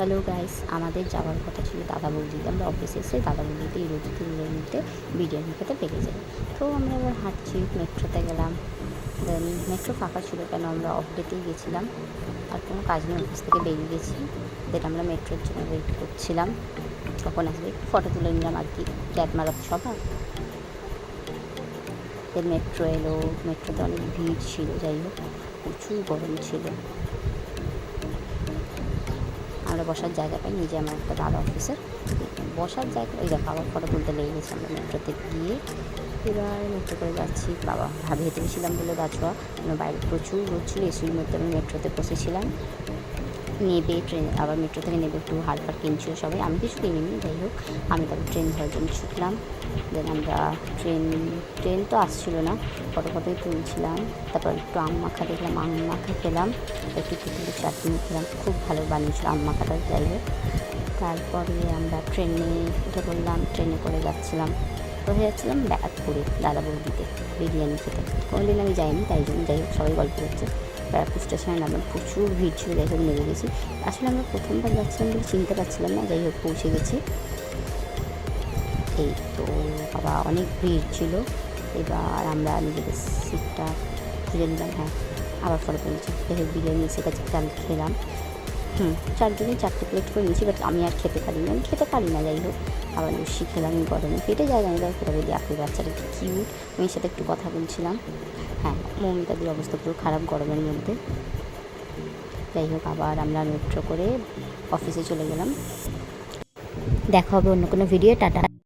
Hello guys আমাদের যাওয়ার কথা ছিল দাদা বৌদিতে আমরা অফিসে এসে দাদা বৌদিতে রোদ তুলের মধ্যে বিরিয়ানি খেতে পেরে যাই। তো আমরা এবার হাঁটছি, মেট্রোতে গেলাম। দেন মেট্রো ফাঁকা ছিল কেন? আমরা অফ ডেতেই গেছিলাম। আর কোনো কাজ নেই অফিস থেকে বেরিয়ে গেছি। দেন আমরা মেট্রোর জন্য ওয়েট করছিলাম। কখন আসবে একটু ফটো তুলে নিলাম আর কি, ক্যাব মারার সবার। দেন মেট্রো এলো, মেট্রোতে অনেক ভিড় ছিল, যাই হোক, প্রচুর গরম ছিল। আমরা বসার জায়গা পাই, নিজে আমার একটা দাদা অফিসের বসার জায়গা ওই দেখো আবার ফটো তুলতে লেগে গেছে আমরা মেট্রোতে গিয়ে। এবার মেট্রো করে যাচ্ছি, বাবা ভেতরে হেঁটে গেছিলাম বলে গাছোয়া। বাইরে প্রচুর রোদ ছিল এসির মধ্যে আমি মেট্রোতে বসেছিলাম। নেবে ট্রেন আবার মেট্রো থেকে নেবে একটু হালকা কিনছিল সবাই। আমি কিছু কিনিনি যাই হোক, আমি তারপর ট্রেন ধরার জন্য ছুটলাম। দেন আমরা ট্রেন ট্রেন তো আসছিল না ফটো ফটোই তুলছিলাম। তারপর একটু আম মাখা দেখলাম, আম মাখা খেলাম, একটু তেঁতুলের চাটনি খেলাম, খুব ভালো বানিয়েছিল আম মাখাটা যাই হোক তারপরে আমরা ট্রেনে উঠে পড়লাম ট্রেনে করে যাচ্ছিলাম। কোথায় যাচ্ছিলাম ব্যারাকপুরে দাদা বৌদিতে বিরিয়ানি খেতে। কোনোদিন আমি যাইনি, তাই জন্য যাই হোক, সবাই গল্প করছে। ব্যারাকপুর স্টেশনে নামলাম প্রচুর ভিড় ছিল, যাই হোক নেমে গেছি। আসলে আমরা প্রথমবার যাচ্ছিলাম বলে চিনতে পারছিলাম না, যাই হোক পৌঁছে গেছি। এই তো, বাবা, অনেক ভিড় ছিল। এবার আমরা নিজেদের সিটটা খুঁজে নিলাম হ্যাঁ আবার ফলে করেছি যাই হোক, বিরিয়ানি, সেটা খেলাম। চারজনে চারটে প্লেট করে নিয়েছি বাট আমি আর খেতে পারি না, আমি খেতে পারি না, যাই হোক। আবার লুচি খেলাম গরমে পেটে যায় না এবার সেটা দিয়ে আপনি বাচ্চাটা একটু কিউট আমি সাথে একটু কথা বলছিলাম। হ্যাঁ মৌমিতাদের অবস্থা পুরো খারাপ গরমের মধ্যে। যাই হোক, আবার আমরা মেট্রো করে অফিসে চলে গেলাম। দেখা হবে অন্য কোনো ভিডিও টাটা।